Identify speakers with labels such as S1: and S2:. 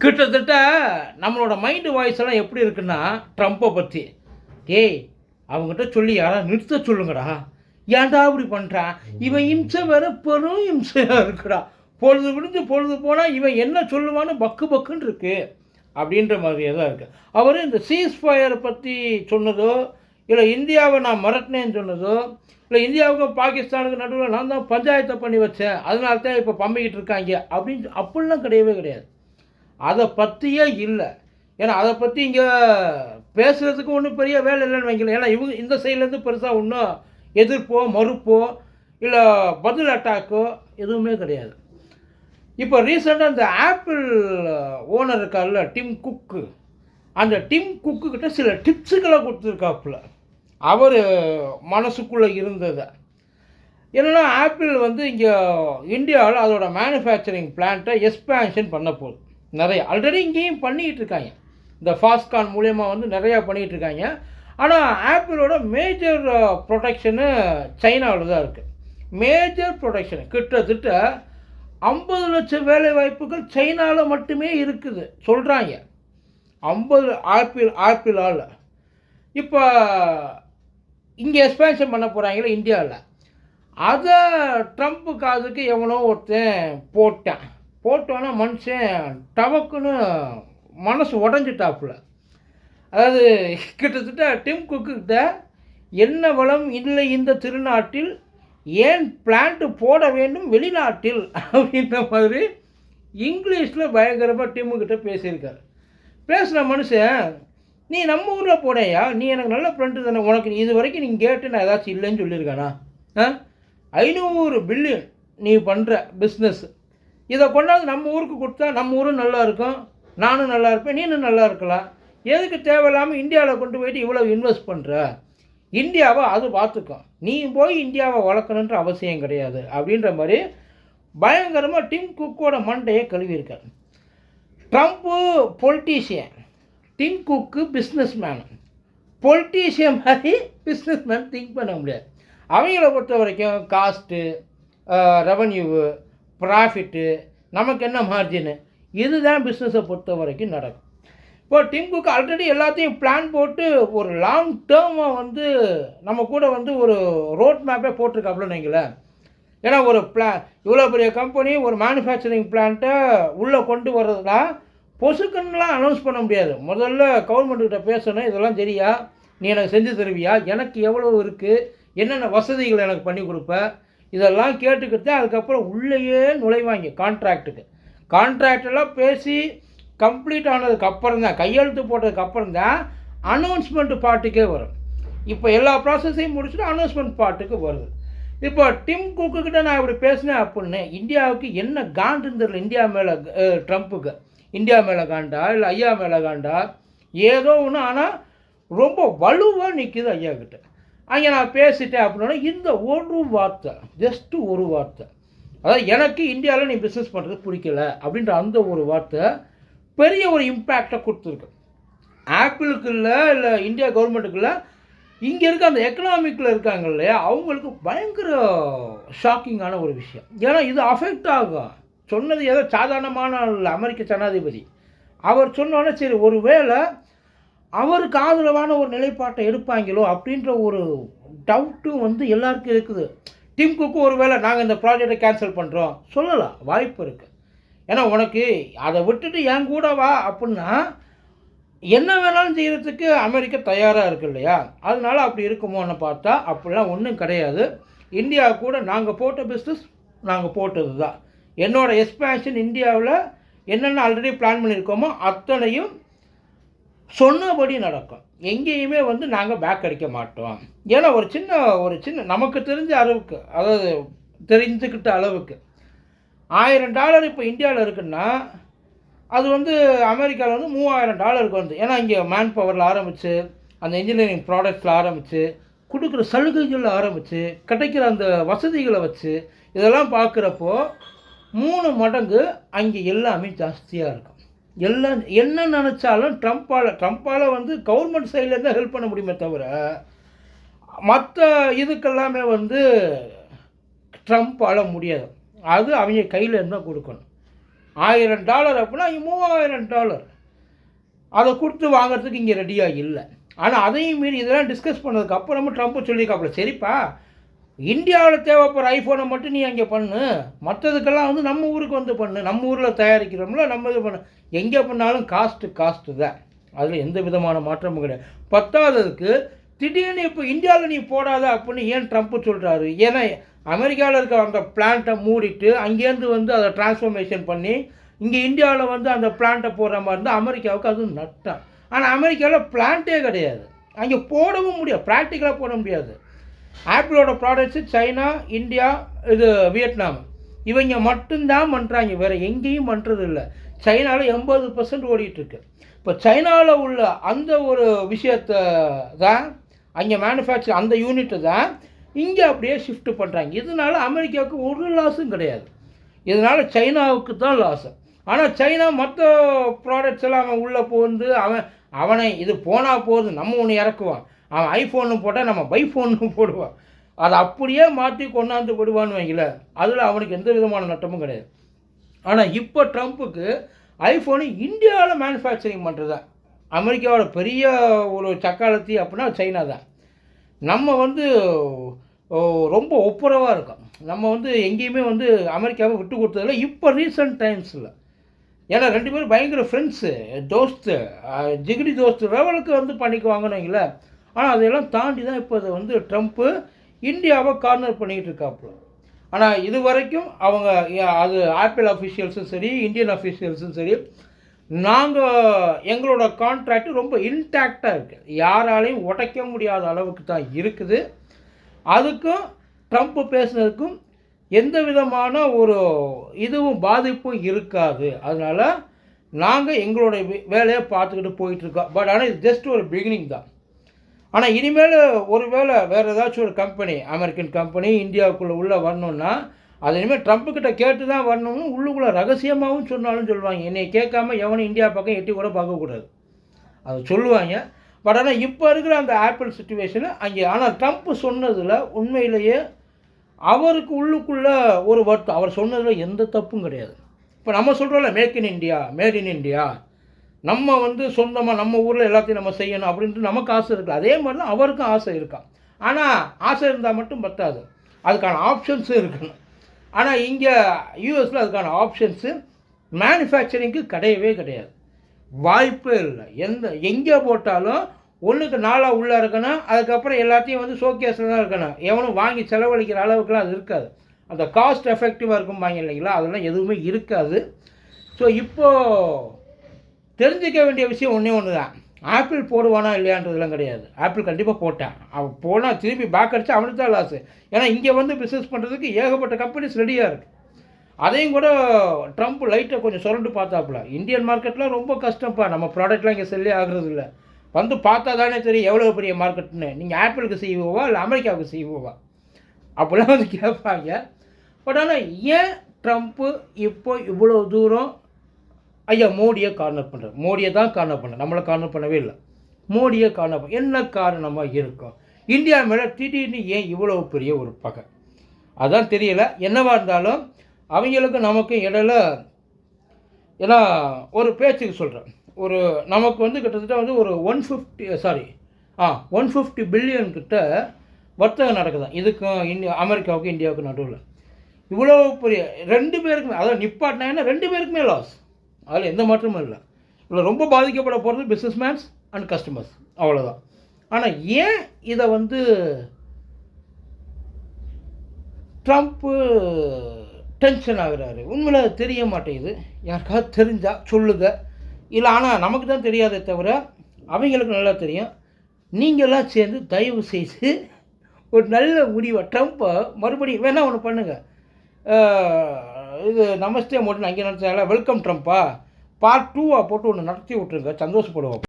S1: கிட்டத்தட்ட நம்மளோட mind voice எல்லாம் எப்படி இருக்குன்னா ட்ரம்ப்பை பற்றி ஏய் அவங்ககிட்ட சொல்லி யாராவது நிறுத்த சொல்லுங்கடா. ஏன்டா அப்படி பண்ணுறான் இவன் இம்சை வேற பெரும் இம்சையாக இருக்குடா. பொழுது விடிஞ்சு பொழுது போனால் இவன் என்ன சொல்லுவான்னு பக்கு பக்குன்னு இருக்கு. அப்படின்ற மாதிரியே தான் இருக்குது அவர் இந்த சீஸ் ஃபயரை பற்றி சொன்னதோ இல்லை இந்தியாவை நான் மிரட்டினேன்னு சொன்னதோ இல்லை இந்தியாவுக்கும் பாகிஸ்தானுக்கு நடுவில் நான் தான் பஞ்சாயத்தை பண்ணி வச்சேன் அதனால தான் இப்போ பம்பிக்கிட்டு இருக்காங்க அப்படின்னு அப்படிலாம் கிடையவே கிடையாது. அதை பற்றியே இல்லை. ஏன்னா அதை பற்றி இங்கே பேசுகிறதுக்கு ஒன்றும் பெரிய வேலை இல்லைன்னு வைங்களேன். ஏன்னா இவங்க இந்த சைட்லேருந்து பெருசாக ஒன்றும் எதிர்ப்போ மறுப்போ இல்லை பதில் அட்டாக்கோ எதுவுமே கிடையாது. இப்போ ரீசெண்டாக இந்த ஆப்பிள் ஓனர் இருக்கார்ல டிம் குக்கு அந்த டிம் குக்கு கிட்ட சில டிப்ஸுகளை கொடுத்துருக்காப்புல. அவர் மனசுக்குள்ளே இருந்ததை. என்னென்னா ஆப்பிள் வந்து இங்கே இந்தியாவில் அதோட மேனுஃபேக்சரிங் பிளான்ட்டை எக்ஸ்பேன்ஷன் பண்ண போகுது. நிறைய. ஆல்ரெடி இங்கேயும் பண்ணிக்கிட்டு இருக்காங்க. இந்த ஃபாஸ்கான் மூலயமா வந்து நிறையா பண்ணிகிட்டு இருக்காங்க. ஆனால் ஆப்பிளோட மேஜர் ப்ரொடக்ஷனு சைனாவில் தான் இருக்குது மேஜர் ப்ரொடக்ஷன் கிட்டத்தட்ட ஐம்பது லட்சம் வேலை வாய்ப்புகள் சைனாவில் மட்டுமே இருக்குது. சொல்கிறாங்க ஐம்பது ஆப்பிள் ஆப்பிளால் இப்போ இங்கே எக்ஸ்பேன்ஷன் பண்ண போகிறாங்களே இந்தியாவில் அதை ட்ரம்ப்பு காதுக்கு எவனோ ஒருத்தன் போட்டான். போட்டோன்னா மனுஷன் டவக்குன்னு மனசு உடஞ்சிட்டாப்புல. அதாவது கிட்டத்தட்ட டிம் குக்கிட்ட என்ன வளம் இல்லை இந்த திருநாட்டில் ஏன் பிளான்ட்டு போட வேண்டும் வெளிநாட்டில் அப்படின்ற மாதிரி இங்கிலீஷில் பயங்கரமாக டிம்முக்கிட்ட பேசியிருக்காரு. பேசுகிற மனுஷன் நீ நம்ம ஊரில் போடையா? நீ எனக்கு நல்ல ஃப்ரெண்டு தானே. உனக்கு இது வரைக்கும் நீங்கள் கேட்டு நான் ஏதாச்சும் இல்லைன்னு சொல்லியிருக்கானா? ஆ? ஐநூறு பில்லியன் நீ பண்ணுற பிஸ்னஸ் இதை கொண்டாந்து நம்ம ஊருக்கு கொடுத்தா நம்ம ஊரும் நல்லா இருக்கும் நானும் நல்லா இருப்பேன் நீனும் நல்லா இருக்கலாம் எதுக்கு தேவையில்லாமல் இந்தியாவில் கொண்டு போயிட்டு இவ்வளோ இன்வெஸ்ட் பண்ணுற இந்தியாவை அது பார்த்துக்கும். நீ போய் இந்தியாவை வளர்க்கணுன்ற அவசியம் கிடையாது அப்படின்ற மாதிரி பயங்கரமாக டிம் குக்கோட மண்டையை கழுவியிருக்கார். Trump politician Tim Cook businessman politician மாதிரி பிஸ்னஸ் மேன் திங்க் பண்ண முடியாது. அவங்கள பொறுத்த வரைக்கும் காஸ்ட்டு ரெவன்யூவு ப்ராஃபிட்டு நமக்கு என்ன மார்ஜினு இதுதான் பிஸ்னஸை பொறுத்த வரைக்கும் நடக்கும். இப்போ டிம் குக் ஆல்ரெடி எல்லாத்தையும் பிளான் போட்டு ஒரு லாங் டேர்மாக வந்து நம்ம கூட வந்து ஒரு ரோட் மேப்பே போட்டிருக்காப்புலன்னு வைங்களேன். ஏன்னா ஒரு பிளா இவ்வளோ பெரிய கம்பெனி ஒரு மேனுஃபேக்சரிங் பிளான்ட்டை உள்ளே கொண்டு வர்றதுனா பொசுக்குன்னுலாம் அனௌன்ஸ் பண்ண முடியாது. முதல்ல கவர்மெண்ட்டுக்கிட்ட பேசணும் இதெல்லாம் சரியா? நீ எனக்கு செஞ்சு தருவியா? எனக்கு எவ்வளோ இருக்குது என்னென்ன வசதிகள் எனக்கு பண்ணி கொடுப்ப? இதெல்லாம் கேட்டுக்கிட்டு அதுக்கப்புறம் உள்ளேயே நுழைவாங்க கான்ட்ராக்டுக்கு கான்ட்ராக்டெல்லாம் பேசி கம்ப்ளீட் ஆனதுக்கு அப்புறம் தான் கையெழுத்து போட்டதுக்கு அப்புறம் தான் அனௌன்ஸ்மெண்ட் பாட்டுக்கே வரும். இப்போ எல்லா ப்ராசஸையும் முடிச்சுட்டு அனௌன்ஸ்மெண்ட் பாட்டுக்கு வருது. இப்போ டிம் குக்குக்கிட்ட நான் இப்படி பேசினேன் அப்படின்னு இந்தியாவுக்கு என்ன காண்டுன்னு தெரியல இந்தியா மேலே ட்ரம்ப்புக்கு. இந்தியா மேலே காண்டா இல்லை ஐயா மேலே காண்டா ஏதோ ஒன்று ஆனால் ரொம்ப வலுவாக நிற்கிது ஐயா கிட்ட. அங்கே நான் பேசிட்டேன் அப்படின்னா இந்த ஒரு வார்த்தை ஜஸ்ட்டு ஒரு வார்த்தை. அதாவது எனக்கு இந்தியாவில் நீ பிஸ்னஸ் பண்ணுறது பிடிக்கல அப்படின்ற அந்த ஒரு வார்த்தை பெரிய ஒரு இம்பேக்டை கொடுத்துருக்கு. ஆப்பிளுக்கு இல்லை இல்லை இந்தியா கவர்மெண்ட்டுக்குள்ள இங்கே இருக்க அந்த எக்கனாமிக்கில் இருக்காங்க இல்லையா அவங்களுக்கு பயங்கர ஷாக்கிங்கான ஒரு விஷயம். ஏன்னா இது அஃபெக்ட் ஆகும் சொன்னது ஏதோ சாதாரணமான அமெரிக்க ஜனாதிபதி. அவர் சொன்னோன்னே சரி ஒரு வேளை அவருக்கு ஆதரவான ஒரு நிலைப்பாட்டை எடுப்பாங்களோ அப்படின்ற ஒரு டவுட்டும் வந்து எல்லாருக்கும் இருக்குது. டீம் குக்கு ஒரு வேளை நாங்கள் இந்த ப்ராஜெக்டை கேன்சல் பண்ணுறோம் சொல்லலாம். வாய்ப்பு இருக்குது ஏன்னா உனக்கு அதை விட்டுட்டு என் கூட வா அப்படின்னா என்ன வேணாலும் செய்கிறதுக்கு அமெரிக்கா தயாராக இருக்கு இல்லையா? அதனால அப்படி இருக்குமோன்னு பார்த்தா அப்படிலாம் ஒன்றும் கிடையாது. இந்தியா கூட நாங்கள் போட்ட பிஸ்னஸ் நாங்கள் போட்டது தான். என்னோடய எக்ஸ்பேன்ஷன் இந்தியாவில் என்னென்ன ஆல்ரெடி பிளான் பண்ணியிருக்கோமோ அத்தனையும் சொன்னபடி நடக்கும். எங்கேயுமே வந்து நாங்கள் பேக் அடிக்க மாட்டோம். ஏன்னா ஒரு சின்ன ஒரு சின்ன நமக்கு தெரிஞ்ச அளவுக்கு அதாவது தெரிஞ்சுக்கிட்ட அளவுக்கு. ஆயிரம் டாலர் இப்போ இந்தியாவில் இருக்குன்னா அது வந்து அமெரிக்காவில் வந்து மூவாயிரம் டாலருக்கு வந்து ஏன்னா இங்கே மேன் பவரில் ஆரம்பித்து அந்த இன்ஜினியரிங் ப்ராடக்ட்ஸில் ஆரம்பித்து கொடுக்குற சலுகைகளில் ஆரம்பித்து கிடைக்கிற அந்த வசதிகளை வச்சு இதெல்லாம் பார்க்குறப்போ மூணு மடங்கு அங்கே எல்லாமே ஜாஸ்தியாக இருக்கும். எல்லாம் என்ன நினச்சாலும் ட்ரம்ப்பால் ட்ரம்ப்பால் வந்து கவர்மெண்ட் சைட்லேருந்து ஹெல்ப் பண்ண முடியுமே தவிர மற்ற இதுக்கெல்லாமே வந்து ட்ரம்ப்பால் முடியாது. அது அவங்க கையில் இருந்தால் கொடுக்கணும். ஆயிரம் டாலர் அப்படின்னா மூவாயிரம் டாலர். அதை கொடுத்து வாங்குறதுக்கு இங்கே ரெடியாக இல்லை. ஆனால் அதையும் மீறி இதெல்லாம் டிஸ்கஸ் பண்ணதுக்கு அப்புறமா ட்ரம்ப்பு சொல்லியிருக்காப்புல சரிப்பா இந்தியாவில் தேவைப்படுற ஐஃபோனை மட்டும் நீ அங்கே பண்ணு. மற்றதுக்கெல்லாம் வந்து நம்ம ஊருக்கு வந்து பண்ணு. நம்ம ஊரில் தயாரிக்கிறோம்ல நம்ம இது பண்ணு. எங்கே பண்ணாலும் காஸ்ட்டு காஸ்ட்டு தான். அதில் எந்த விதமான மாற்றமும் கிடையாது. பத்தாததுக்கு திடீர்னு இப்போ இந்தியாவில் நீ போடாத அப்படின்னு ஏன் ட்ரம்ப் சொல்கிறாரு ஏன்னா அமெரிக்காவில் இருக்க அந்த பிளான்ட்டை மூடிட்டு அங்கேருந்து வந்து அதை டிரான்ஸ்ஃபர்மேஷன் பண்ணி இங்கே இந்தியாவில் வந்து அந்த பிளான்ட்டை போடுற மாதிரி இருந்தால் அமெரிக்காவுக்கு அது நட்டம். ஆனால் அமெரிக்காவில் பிளான்ட்டே கிடையாது. அங்கே போடவும் முடியாது. ப்ராக்டிக்கலாக போட முடியாது. ஆப்பிளோட ப்ராடக்ட்ஸு சைனா இந்தியா இது வியட்நாம். இவங்க மட்டும்தான் பண்ணுறாங்க வேறு எங்கேயும் பண்ணுறது இல்லை சைனாவில் எண்பது பர்சன்ட் ஓடிட்டுருக்கு. இப்போ சைனாவில் உள்ள அந்த ஒரு விஷயத்தை தான் அங்கே மேனுஃபேக்சர் அந்த யூனிட்டு தான் இங்கே அப்படியே ஷிஃப்ட் பண்ணுறாங்க இதனால அமெரிக்காவுக்கு ஒரு லாஸும் கிடையாது. இதனால் சைனாவுக்கு தான் லாஸு ஆனால் சைனா மற்ற ப்ராடக்ட்ஸ் எல்லாம் அவன் உள்ளே போந்து அவன் அவனை இது போனால் போதும். நம்ம ஒன்று இறக்குவான். அவன் ஐஃபோன்னு போட்டால் நம்ம பைஃபோன்னு போடுவான். அதை அப்படியே மாற்றி கொண்டாந்து விடுவான்னு வைங்கள அதில் அவனுக்கு எந்த விதமான நட்டமும் கிடையாது. ஆனால் இப்போ ட்ரம்ப்புக்கு ஐஃபோனு இந்தியாவில் மேனுஃபேக்சரிங் பண்ணுறது அமெரிக்காவோட பெரிய ஒரு சக்காலத்தி அப்படின்னா சைனா தான் நம்ம வந்து ரொம்ப ஒப்புரவாக இருக்கோம். நம்ம வந்து எங்கேயுமே வந்து அமெரிக்காவை விட்டு கொடுத்ததில்ல. இப்போ ரீசன்ட் டைம்ஸில் ஏன்னா ரெண்டு பேரும் பயங்கர ஃப்ரெண்ட்ஸு தோஸ்து ஜிகிடி தோஸ்து லெவலுக்கு வந்து பண்ணிக்குவாங்கன்னு வைங்களேன். ஆனால் அதையெல்லாம் தாண்டி தான் இப்போ அதை வந்து ட்ரம்ப்பு இந்தியாவை கார்னர் பண்ணிக்கிட்டு இருக்காப்புல. ஆனால் இது வரைக்கும் அவங்க அது ஆப்பிள் அஃபிஷியல்ஸும் சரி இந்தியன் அஃபிஷியல்ஸும் சரி நாங்கள் எங்களோட கான்ட்ராக்ட் ரொம்ப இன்டாக்டாக இருக்குது யாராலையும் உடைக்க முடியாத அளவுக்கு தான் இருக்குது. அதுக்கும் ட்ரம்ப் பேசுனதுக்கும் எந்த விதமான ஒரு இதுவும் பாதிப்பும் இருக்காது. அதனால் நாங்கள் எங்களோட வே- வேலையை பார்த்துக்கிட்டு போயிட்டுருக்கோம் பட் ஆனால் இது ஜஸ்ட் ஒரு பிகினிங் தான். ஆனால் இனிமேல் ஒருவேளை வேறு ஏதாச்சும் ஒரு கம்பெனி அமெரிக்கன் கம்பெனி இந்தியாவுக்குள்ளே உள்ளே வரணும்னா அது இனிமேல் ட்ரம்ப்புக்கிட்ட கேட்டு தான் வரணும்னு உள்ளுக்குள்ளே ரகசியமாகவும் சொன்னாலும் சொல்லுவாங்க. என்னை கேட்காம எவனும் இந்தியா பக்கம் எட்டி கூட பார்க்கக்கூடாது அது சொல்லுவாங்க. பட் ஆனால் இப்போ இருக்கிற அந்த ஆப்பிள் சுச்சுவேஷனு அங்கே ஆனால் ட்ரம்ப் சொன்னதில் உண்மையிலேயே அவருக்கு உள்ளுக்குள்ளே ஒரு வருத்தம். அவர் சொன்னதில் எந்த தப்பும் கிடையாது. இப்போ நம்ம சொல்கிறோம்ல make in India made in India நம்ம வந்து சொந்தமாக நம்ம ஊரில் எல்லாத்தையும் நம்ம செய்யணும் அப்படின்ட்டு நமக்கு ஆசை இருக்குது அதே மாதிரி தான் அவருக்கும் ஆசை இருக்கான் ஆனால் ஆசை இருந்தால் மட்டும் பத்தாது. அதுக்கான ஆப்ஷன்ஸும் இருக்கணும். ஆனால் இங்கே யூஎஸில் அதுக்கான ஆப்ஷன்ஸு மேனுஃபேக்சரிங்க்கு கிடையவே கிடையாது. வாய்ப்பே இல்லை. எந்த எங்கே போட்டாலும் ஒன்றுக்கு நாளாக உள்ளே இருக்கணும். அதுக்கப்புறம் எல்லாத்தையும் வந்து ஷோகேஸில் தான் இருக்கணும். எவனும் வாங்கி செலவழிக்கிற அளவுக்குலாம் அது இருக்காது. அந்த காஸ்ட் எஃபெக்டிவாக இருக்கும் வாங்க இல்லைங்களா? அதெல்லாம் எதுவுமே இருக்காது. ஸோ இப்போது தெரிஞ்சிக்க வேண்டிய விஷயம் ஒன்றே ஒன்று தான் ஆப்பிள் போடுவானா இல்லையான்றதுலாம் கிடையாது. ஆப்பிள் கண்டிப்பாக போட்டான். அவன் போனால் திருப்பி பேக் அடித்து அவனுக்கு தான் லாஸு ஏன்னா இங்கே வந்து பிஸ்னஸ் பண்ணுறதுக்கு ஏகப்பட்ட கம்பெனிஸ் ரெடியாக இருக்குது அதையும் கூட ட்ரம்ப் லைட்டை கொஞ்சம் சுரண்டு பார்த்தாப்புல. இந்தியன் மார்க்கெட்லாம் ரொம்ப கஷ்டம்ப்பா. நம்ம ப்ராடக்ட்லாம் இங்கே செல்லே ஆகுறது இல்லை வந்து பார்த்தா தானே தெரியும் எவ்வளோ பெரிய மார்க்கெட்னு நீங்கள் ஆப்பிளுக்கு செய்வோவா இல்லை அமெரிக்காவுக்கு செய்வோவா அப்படிலாம் வந்து கேட்பாங்க. பட் ஆனால் ஏன் ட்ரம்ப்பு இப்போ இவ்வளோ தூரம் ஐயா மோடியை கார்னர் பண்ணுறாரு மோடியை தான் கார்னர் பண்ண. நம்மளை கார்னர் பண்ணவே இல்லை. மோடியை கார்னர் பண்ண என்ன காரணமாக இருக்கும்? இந்தியா மேலே திடீர்னு ஏன் இவ்வளோ பெரிய ஒரு பகை? அதான் தெரியல. என்னவாக இருந்தாலும் அவங்களுக்கு நமக்கும் இடையில ஏன்னா ஒரு பேச்சுக்கு சொல்கிறேன் ஒரு நமக்கு வந்து கிட்டத்தட்ட வந்து ஒரு one fifty sorry ah one fifty billion கிட்ட வர்த்தகம் நடக்குதான் இதுக்கும் இந்தியா அமெரிக்காவுக்கும் இந்தியாவுக்கும் நடுவில். இவ்வளோ பெரிய ரெண்டு பேருக்குமே அதாவது நிப்பாட்டினாங்கன்னா ரெண்டு பேருக்குமே லாஸ் அதில் எந்த மாற்றமும் இல்லை. இதில் ரொம்ப பாதிக்கப்பட போகிறது பிஸ்னஸ் மேன்ஸ் அண்ட் கஸ்டமர்ஸ் அவ்வளோதான் ஆனால் ஏன் இதை வந்து ட்ரம்ப்பு டென்ஷன் ஆகிறாரு? உண்மையில் தெரிய மாட்டேங்குது. யாருக்காவது தெரிஞ்சால் சொல்லுங்க. இல்லை ஆனால் நமக்கு தான் தெரியாதே தவிர அவங்களுக்கு நல்லா தெரியும். நீங்கள்லாம் சேர்ந்து தயவு செய்து ஒரு நல்ல முடிவை ட்ரம்ப்பை மறுபடியும் வேணால் ஒன்று பண்ணுங்கள் இது நமஸ்தே மோடின்னு அங்கே நடத்தால வெல்கம் ட்ரம்ப்பா பார்ட் டூவாக போட்டு ஒன்று நடத்தி விட்ருங்க சந்தோஷப்படுவோம்.